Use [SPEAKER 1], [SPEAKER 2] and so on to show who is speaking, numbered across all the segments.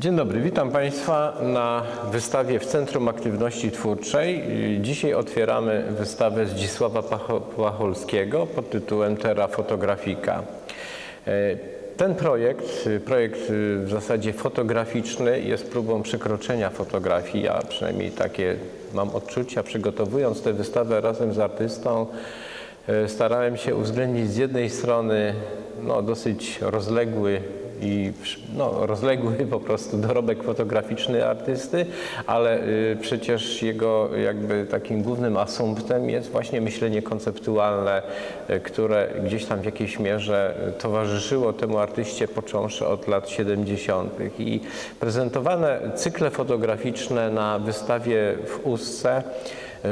[SPEAKER 1] Dzień dobry, witam Państwa na wystawie w Centrum Aktywności Twórczej. Dzisiaj otwieramy wystawę Zdzisława Płacholskiego pod tytułem Terra Fotografika. E, Ten projekt, projekt y, w zasadzie fotograficzny, jest próbą przekroczenia fotografii. Ja przynajmniej takie mam odczucia, przygotowując tę wystawę razem z artystą. e, Starałem się uwzględnić z jednej strony no, dosyć rozległy i no, rozległy po prostu dorobek fotograficzny artysty, ale y, przecież jego jakby takim głównym asumptem jest właśnie myślenie konceptualne, y, które gdzieś tam w jakiejś mierze y, towarzyszyło temu artyście począwszy od lat 70. I prezentowane cykle fotograficzne na wystawie w Ustce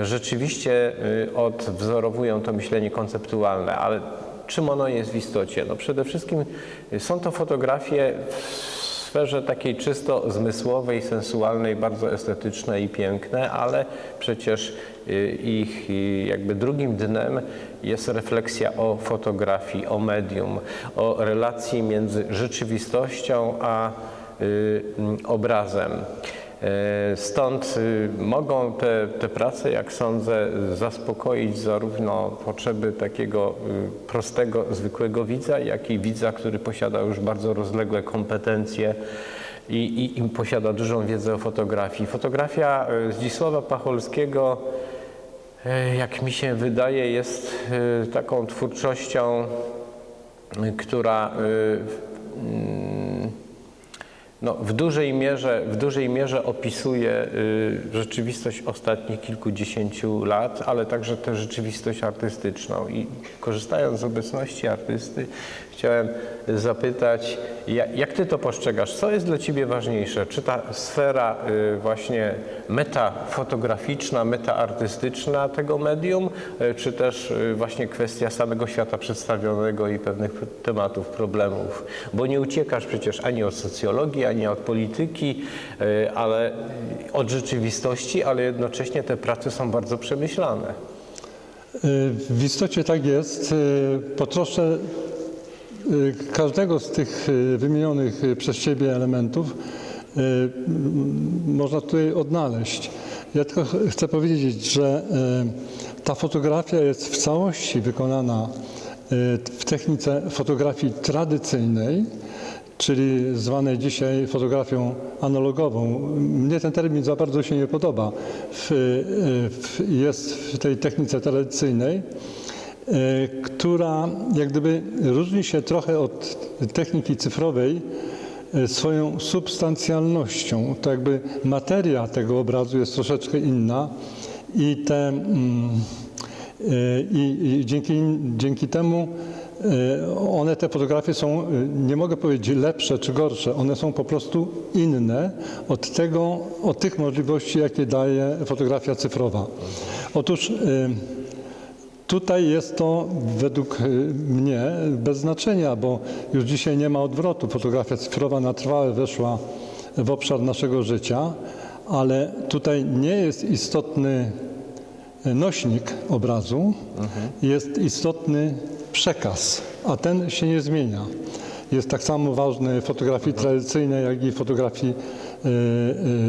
[SPEAKER 1] rzeczywiście odwzorowują to myślenie konceptualne, ale Czym ono jest w istocie? No przede wszystkim są to fotografie w sferze takiej czysto zmysłowej, sensualnej, bardzo estetyczne i piękne, ale przecież y, ich y, jakby drugim dnem jest refleksja o fotografii, o medium, o relacji między rzeczywistością a y, obrazem. E, Stąd y, mogą te, te prace, jak sądzę, zaspokoić zarówno potrzeby takiego y, prostego, zwykłego widza, jak i widza, który posiada już bardzo rozległe kompetencje i, i, i posiada dużą wiedzę o fotografii. Fotografia y, Zdzisława Pacholskiego, e, jak mi się wydaje, jest taką twórczością, która mm, no, w, dużej mierze, w dużej mierze opisuje y, rzeczywistość ostatnich kilkudziesięciu lat, ale także tę rzeczywistość artystyczną. I korzystając z obecności artysty, chciałem zapytać, jak, jak ty to postrzegasz? Co jest dla ciebie ważniejsze? Czy ta sfera y, właśnie metafotograficzna, metaartystyczna tego medium, y, czy też y, właśnie kwestia samego świata przedstawionego i pewnych tematów, problemów? Bo nie uciekasz przecież ani od socjologii, ani od polityki, y, ale od rzeczywistości, ale jednocześnie te prace są bardzo przemyślane.
[SPEAKER 2] W istocie tak jest. Potroszę y, każdego z tych wymienionych przez Ciebie elementów można tutaj odnaleźć. Ja tylko ch- chcę powiedzieć, że ta fotografia jest w całości wykonana w technice fotografii tradycyjnej, czyli zwanej dzisiaj fotografią analogową. Mnie ten termin za bardzo się nie podoba. W, w, jest w tej technice tradycyjnej, e, która jak gdyby różni się trochę od techniki cyfrowej e, swoją substancjalnością. To jakby materia tego obrazu jest troszeczkę inna i te mm, e, i, i dzięki, dzięki temu e, one, te fotografie są, e, nie mogę powiedzieć lepsze czy gorsze, one są po prostu inne od tego, od tych możliwości, jakie daje fotografia cyfrowa. Otóż e, Tutaj jest to według mnie bez znaczenia, bo już dzisiaj nie ma odwrotu. Fotografia cyfrowa na trwałe weszła w obszar naszego życia, ale tutaj nie jest istotny nośnik obrazu, jest istotny przekaz, a ten się nie zmienia. Jest tak samo ważny w fotografii tradycyjnej, jak i fotografii, y,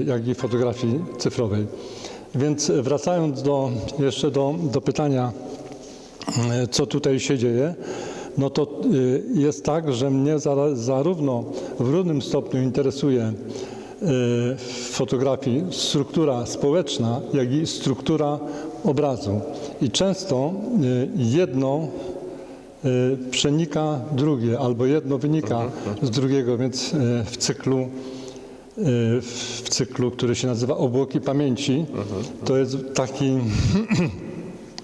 [SPEAKER 2] y, jak i fotografii cyfrowej. Więc wracając do, jeszcze do, do pytania, e, co tutaj się dzieje, no to jest tak, że mnie zarówno w równym stopniu interesuje fotografii struktura społeczna, jak i struktura obrazu. I często y, jedno y, przenika drugie, albo jedno wynika z drugiego, więc y, w cyklu y, w cyklu, który się nazywa Obłoki Pamięci, to jest taki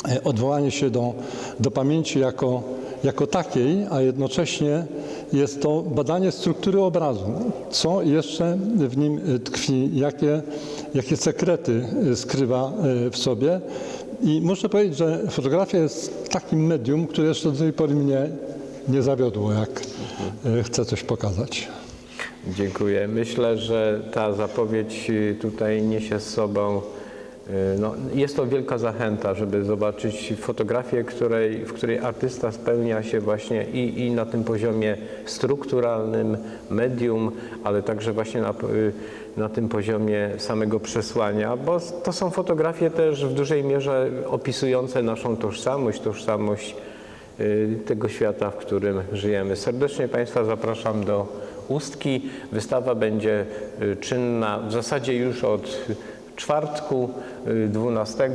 [SPEAKER 2] e, odwołanie się do, do pamięci jako, jako takiej, a jednocześnie jest to badanie struktury obrazu. Co jeszcze w nim e, tkwi, jakie, jakie sekrety e, skrywa e, w sobie. I muszę powiedzieć, że fotografia jest takim medium, które jeszcze do tej pory mnie nie zawiodło, jak chcę coś pokazać.
[SPEAKER 1] Dziękuję. Myślę, że ta zapowiedź tutaj niesie z sobą no, jest to wielka zachęta, żeby zobaczyć fotografię, której, w której artysta spełnia się właśnie i, i na tym poziomie strukturalnym, medium, ale także właśnie na, y, na tym poziomie samego przesłania, bo to są fotografie też w dużej mierze opisujące naszą tożsamość, tożsamość y, tego świata, w którym żyjemy. Serdecznie Państwa zapraszam do Ustki. Wystawa będzie y, czynna w zasadzie już od czwartku y, 12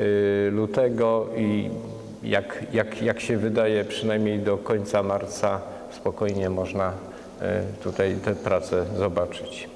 [SPEAKER 1] y, lutego i jak, jak, jak się wydaje, przynajmniej do końca marca spokojnie można y, tutaj te prace zobaczyć.